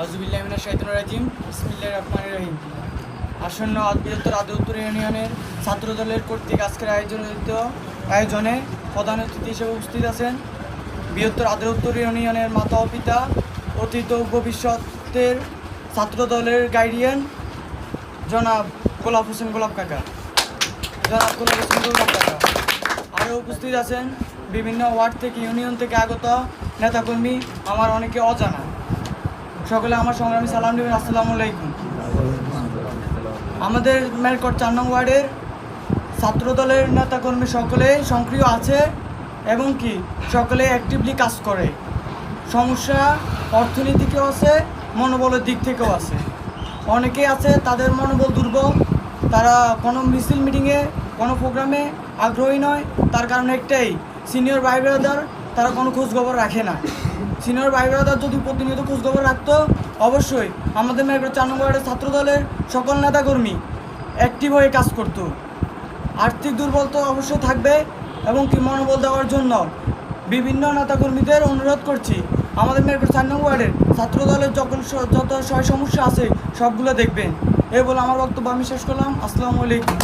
আউজুবিল্লাহিমিনা শাহিদুর রাজিম। বিসমিল্লাহ রহমান রহিম। আসন্ন বৃহত্তর আদৌ উত্তর ইউনিয়নের ছাত্র দলের কর্তৃক আজকের আয়োজনিত আয়োজনে প্রধান অতিথি হিসেবে উপস্থিত আছেন বৃহত্তর আদৌ উত্তর ইউনিয়নের মাতা ও পিতা, অতীত ভবিষ্যতের ছাত্র দলের গাইডিয়ান জনাব গোলাপ হোসেন গোলাপ কাকা। জনাব গোলাপ হোসেন গোলাপ কাকা। আরও উপস্থিত আছেন বিভিন্ন ওয়ার্ড থেকে, ইউনিয়ন থেকে আগত নেতাকর্মী, আমার অনেকে অজানা। সকলে আমার সংগ্রামী সালাম নেবেন, আসসালামু আলাইকুম। আমাদের মেরকট চার নং ওয়ার্ডের ছাত্র দলের নেতাকর্মী সকলে সক্রিয় আছে এবং কি, সকলে অ্যাক্টিভলি কাজ করে। সমস্যা অর্থনীতিকেও আছে, মনোবলের দিক থেকেও আছে। অনেকেই আছে তাদের মনোবল দুর্বল, তারা কোনো মিছিল মিটিংয়ে কোনো প্রোগ্রামে আগ্রহী নয়, তার কারণ একটাই সিনিয়র ভাই ব্রাদার তারা কোনো খোঁজখবর রাখে না। সিনিয়র ভাই ব্রাদার যদি প্রতিনিয়ত খোঁজখবর রাখতো, অবশ্যই আমাদের মেয়ের চার নম্বর ওয়ার্ডের ছাত্র দলের সকল নেতাকর্মী অ্যাক্টিভ হয়ে কাজ করতো। আর্থিক দুর্বলতা অবশ্যই থাকবে এবং কি মনোবল দেওয়ার জন্য বিভিন্ন নেতাকর্মীদের অনুরোধ করছি। আমাদের মেরপুর চার নম্বর ওয়ার্ডের ছাত্র দলের যখন যত সয় সমস্যা আছে সবগুলো দেখবেন। এই বলে আমার বক্তব্য আমি শেষ করলাম। আসসালামু আলাইকুম।